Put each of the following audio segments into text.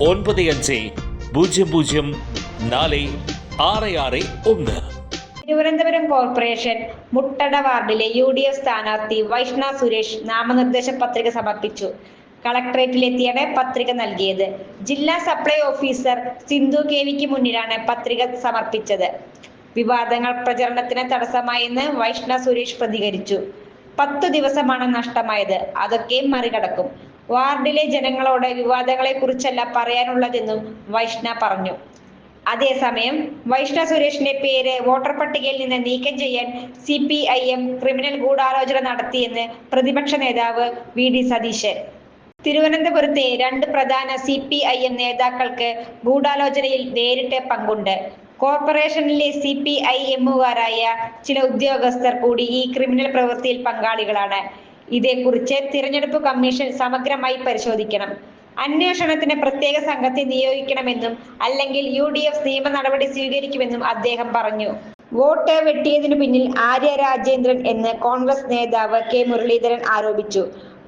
ഒൻപത് അഞ്ച് പൂജ്യം പൂജ്യം നാല് ആറ് ആറ് ഒന്ന്. തിരുവനന്തപുരം കോർപ്പറേഷൻ മുട്ടട വാർഡിലെ യു ഡി എഫ് സ്ഥാനാർത്ഥി വൈഷ്ണ സുരേഷ് നാമനിർദ്ദേശ പത്രിക സമർപ്പിച്ചു. കളക്ടറേറ്റിലെത്തിയാണ് പത്രിക നൽകിയത്. ജില്ലാ സപ്ലൈ ഓഫീസർ സിന്ധു കെ വിക്ക് മുന്നിലാണ് പത്രിക സമർപ്പിച്ചത്. വിവാദങ്ങൾ പ്രചരണത്തിന് തടസ്സമായെന്ന് വൈഷ്ണ സുരേഷ് പ്രതികരിച്ചു. പത്തു ദിവസമാണ് നഷ്ടമായത്. അതൊക്കെ മറികടക്കും. വാർഡിലെ ജനങ്ങളോട് വിവാദങ്ങളെ കുറിച്ചല്ല പറയാനുള്ളതെന്നും വൈഷ്ണ പറഞ്ഞു. അതേസമയം വൈഷ്ണ സുരേഷിന്റെ പേര് വോട്ടർ പട്ടികയിൽ നിന്ന് നീക്കം ചെയ്യാൻ C P I M criminal ഗൂഢാലോചന നടത്തിയെന്ന് പ്രതിപക്ഷ നേതാവ് വി ഡി സതീശൻ. തിരുവനന്തപുരത്തെ രണ്ട് പ്രധാന സി പി ഐ എം നേതാക്കൾക്ക് ഗൂഢാലോചനയിൽ നേരിട്ട് പങ്കുണ്ട്. കോർപ്പറേഷനിലെ സി പി ഐ എമ്മുകാരായ ചില ഉദ്യോഗസ്ഥർ കൂടി ഈ ക്രിമിനൽ പ്രവൃത്തിയിൽ പങ്കാളികളാണ്. ഇതേക്കുറിച്ച് തിരഞ്ഞെടുപ്പ് കമ്മീഷൻ സമഗ്രമായി പരിശോധിക്കണം. അന്വേഷണത്തിന് പ്രത്യേക സംഘത്തെ നിയോഗിക്കണമെന്നും അല്ലെങ്കിൽ യു ഡി എഫ് നിയമ നടപടി സ്വീകരിക്കുമെന്നും അദ്ദേഹം പറഞ്ഞു. വോട്ട് വെട്ടിയതിനു പിന്നിൽ ആര്യ രാജേന്ദ്രൻ എന്ന് കോൺഗ്രസ് നേതാവ് കെ മുരളീധരൻ ആരോപിച്ചു.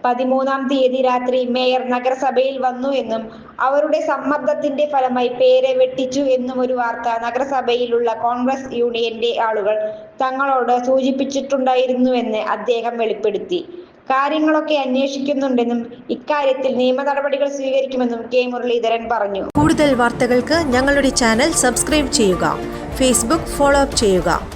പതിമൂന്നാം തീയതി രാത്രി മേയർ നഗരസഭയിൽ വന്നു എന്നും അവരുടെ സമ്മർദ്ദത്തിന്റെ ഫലമായി പേരെ വെട്ടിച്ചു എന്നും ഒരു വാർത്ത നഗരസഭയിലുള്ള കോൺഗ്രസ് യൂണിയന്റെ ആളുകൾ തങ്ങളോട് സൂചിപ്പിച്ചിട്ടുണ്ടായിരുന്നുവെന്ന് അദ്ദേഹം വെളിപ്പെടുത്തി. കാര്യങ്ങളൊക്കെ അന്വേഷിക്കുന്നുണ്ടെന്നും ഇക്കാര്യത്തിൽ നിയമ നടപടികൾ സ്വീകരിക്കുമെന്നും കെ മുരളീധരൻ പറഞ്ഞു. കൂടുതൽ വാർത്തകൾക്ക് ഞങ്ങളുടെ ചാനൽ സബ്സ്ക്രൈബ് ചെയ്യുക ഫേസ്ബുക്ക് ഫോളോ അപ്പ് ചെയ്യുക.